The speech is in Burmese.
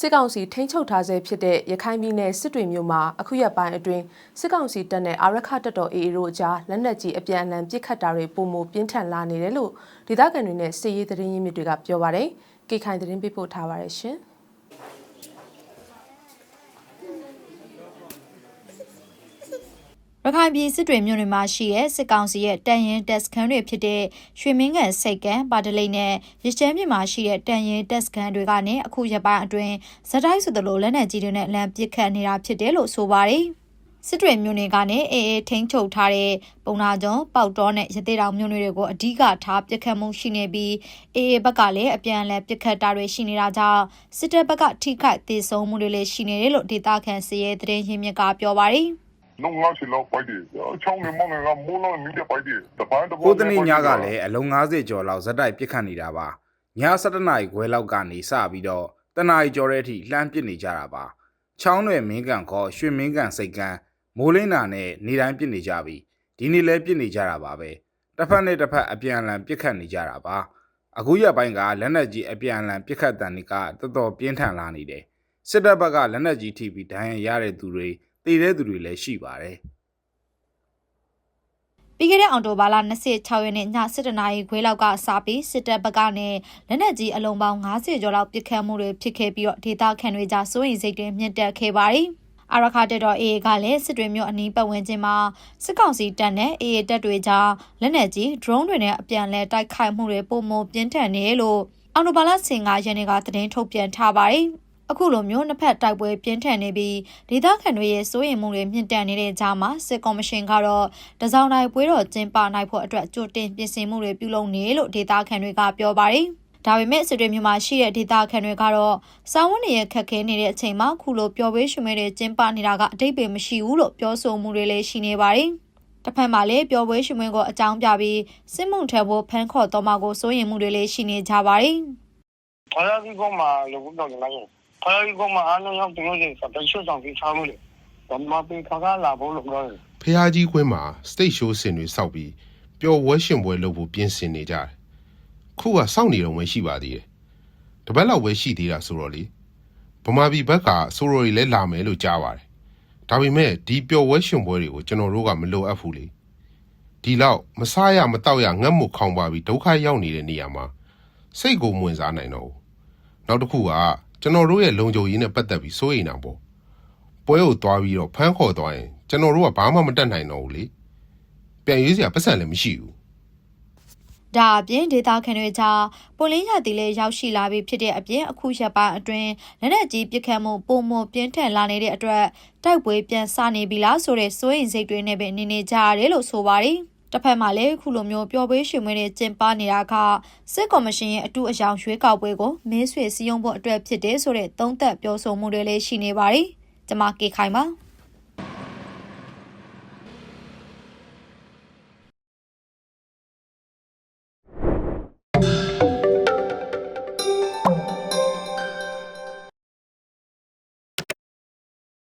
စစ်ကောင်စီထိန်းချုပ်ထားဆဲဖြစ်တဲ့ရခိုင်ပြည်နယ်စစ်တွေမြို့မှာအခုရက်ပိုင်းအတွင်းစစ်ကောင်စီတပ်နဲ့အာရခတပ်တော် AA တို့အကြားလက်နက်ကြီးအပြန်အလှန်ပစ်ခတ်တာတွေပုံမပြင်းထန်လာနေတယ်လို့ဒေသခံတွေနဲ့စစ်ရေးသတင်းရင်းမြစ်တွေကပြောပါတယ်။ကေခိုင်သတင်းပေးပို့ထားပါတယ်ရှင်။ ရခိုင်ပြည်စစ်တွေမြို့နယ်မှာရှိတဲ့စစ်ကောင်စီရဲ့တန်ရင်တက်စခန်းတွေဖြစ်တဲ့ရွှေမင်းကန်စိတ်ကန်ပါတလိပ်နဲ့ရချမ်းပြည်မှာရှိတဲ့တန်ရင်တက်စခန်းတွေကနေအခုရက်ပိုင်းအတွင်းဇက်တိုက်ဆိုသလိုလက်နက်ကြီးတွေနဲ့လမ်းပစ်ခတ်နေတာဖြစ်တယ်လို့ဆိုပါတယ်စစ်တွေမြို့နယ်ကနေအေးအေးထိန်းချုပ်ထားတဲ့ပုံနာကျွန်းပေါက်တော်နဲ့ရသေးတောင်မြို့နယ်တွေကိုအဓိကထားပစ်ခတ်မှုရှိနေပြီးအေးအေးဘက်ကလည်းအပြန်အလှန်ပစ်ခတ်တာတွေရှိနေတာကြောင့်စစ်တပ်ဘက်ကထိခိုက်ဒေဆုံးမှုတွေလည်းရှိနေတယ်လို့ဒေသခံစည်ရဲသတင်းရင်းမြစ်ကပြောပါတယ် လုံးငါချီလောက်ပိုက်တယ်ချောင်းနေမောင်းငယ်ကမိုးလုံးမြည်တဲ့ပိုက်တယ်တပန်းတကိုတနေ့ညကလည်းအလုံး90ကျော်လောက်ဇက်တိုက်ပစ်ခတ်နေတာပါည7နာရီခွဲလောက်ကနေစပြီးတော့တနာရီကျော်တဲ့အထိလှမ်းပစ်နေကြတာပါချောင်းတွေမင်းကန်ခေါ်ရွှေမင်းကန်စိတ်ကန်မိုးလင်းတာနဲ့နေတိုင်းပစ်နေကြပြီဒီနေ့လည်းပစ်နေကြတာပါပဲတစ်ဖက်နဲ့တစ်ဖက်အပြန်အလှန်ပစ်ခတ်နေကြတာပါအခုရက်ပိုင်းကလက်နက်ကြီးအပြန်အလှန်ပစ်ခတ်တန်တွေကတော်တော်ပြင်းထန်လာနေတယ်စစ်တပ်ဘက်ကလက်နက်ကြီးထိပြီးဒဏ်ရာရတဲ့သူတွေ တည်တဲ့သူတွေလည်းရှိပါတယ်ပြီးခဲ့တဲ့အော်တိုဘာလ26ရက်နေ့ည7:00နာရီခွဲလောက်ကစပြီးစစ်တပ်ဘက်ကနေလက်နက်ကြီးအလုံးပေါင်း90ကျော်လောက်ပစ်ခတ်မှုတွေဖြစ်ခဲ့ပြီးတော့ဒေသခံတွေကြားစိုးရိမ်စိတ်တွေမြင့်တက်ခဲ့ပါတယ်။အာရခတက်တော် AA ကလည်းစစ်တွေမျိုးအနီးပတ်ဝန်းကျင်မှာစစ်ကောင်စီတပ်နဲ့ AA တပ်တွေကြားလက်နက်ကြီး drone တွေနဲ့အပြန်အလှန်တိုက်ခိုက်မှုတွေပုံမပြင်းထန်နေလို့အော်တိုဘာလ15ရက်နေ့ကသတင်းထုတ်ပြန်ထားပါတယ်။ အခုလိုမျိုးနှစ်ဖက်တိုက်ပွဲပြင်းထန်နေပြီးဒေသခံတွေရဲ့စိုးရိမ်မှုတွေမြင့်တက်နေတဲ့ကြားမှာစစ်ကော်မရှင်ကတော့တစောင်းတိုင်းပွဲတော်ကျင်းပနိုင်ဖို့အတွက်ကြိုတင်ပြင်ဆင်မှုတွေပြုလုပ်နေလို့ဒေသခံတွေကပြောပါတယ်။ဒါပေမဲ့စစ်တွေမြို့မှာရှိတဲ့ဒေသခံတွေကတော့စာဝတ်နေရခက်ခဲနေတဲ့အချိန်မှာခုလိုပျော်ပေးရွှင်မဲတွေကျင်းပနေတာကအတိတ်ပဲမရှိဘူးလို့ပြောဆိုမှုတွေလည်းရှိနေပါတယ်။တစ်ဖက်မှာလည်းပျော်ပွဲရွှင်ပွဲကိုအကြောင်းပြပြီးစစ်မှုထမ်းဖို့ဖမ်းခေါ်တော့မှာကိုစိုးရိမ်မှုတွေလည်းရှိနေကြပါတယ်။ဖယားကြီးကမှလောကတော့လည်း ဖယားကြီးကမှအားလုံးရောက်ပြောတယ်ဆိုတော့ရှုဆောင်ပြီးထားလို့လေဘာမှပေခါကလာဖို့လို့ပြောတယ်ဖះကြီးကွင်းမှာ state show စင်တွေစောက်ပြီးပျော်ဝဲရှင်ပွဲလုပ်ဖို့ပြင်ဆင်နေကြတယ်။ခုကစောင့်နေတော့မှရှိပါသေးတယ်။တပတ်လောက်ပဲရှိသေးတာဆိုတော့လေဗမာပြည်ဘက်ကဆိုရိုရီလည်းလာမယ်လို့ကြားပါတယ်။ဒါပေမဲ့ဒီပျော်ဝဲရှင်ပွဲတွေကိုကျွန်တော်တို့ကမလိုအပ်ဘူးလေ။ဒီလောက်မစားရမတောက်ရငတ်မှုခေါင်ပါပြီးဒုက္ခရောက်နေတဲ့နေရာမှာစိတ်ကိုမဝင်စားနိုင်တော့ဘူး။နောက်တစ်ခုက ကျွန်တော်တို့ရဲ့လုံခြုံရေးနဲ့ပတ်သက်ပြီးစိုးရိမ်တာပေါ့။ပွဲကိုသွားပြီးတော့ဖမ်းခေါ်သွားရင်ကျွန်တော်တို့ကဘာမှမတတ်နိုင်တော့ဘူးလေပြန်ရွေးစရာပတ်စံလည်းမရှိဘူးဒါအပြင်ဒေတာခန်တွေကြားပွန်လင်းရတီလည်းရောက်ရှိလာပြီဖြစ်တဲ့အပြင်အခုရက်ပိုင်းအတွင်းလက်နက်ကြီးပစ်ခတ်မှုပုံမပြင်းထန်လာနေတဲ့အတွက်တိုက်ပွဲပြန်စနေပြီလားဆိုတဲ့စိုးရိမ်စိတ်တွေနဲ့ပဲနေနေကြရတယ်လို့ဆိုပါတယ် တစ်ဖက်မှာလည်းခုလိုမျိုးပျော်ပွဲရှင်မွေးတွေကျင်းပနေတာကစစ်ကော်မရှင်ရဲ့အတူအယောင်ရွေးကောက်ပွဲကိုမင်းဆွေစည်းရုံးဖို့အတွက်ဖြစ်တယ်ဆိုတဲ့သုံးသက်ပြောဆိုမှုတွေလည်းရှိနေပါတယ်။ကျွန်မကေခိုင်ပါ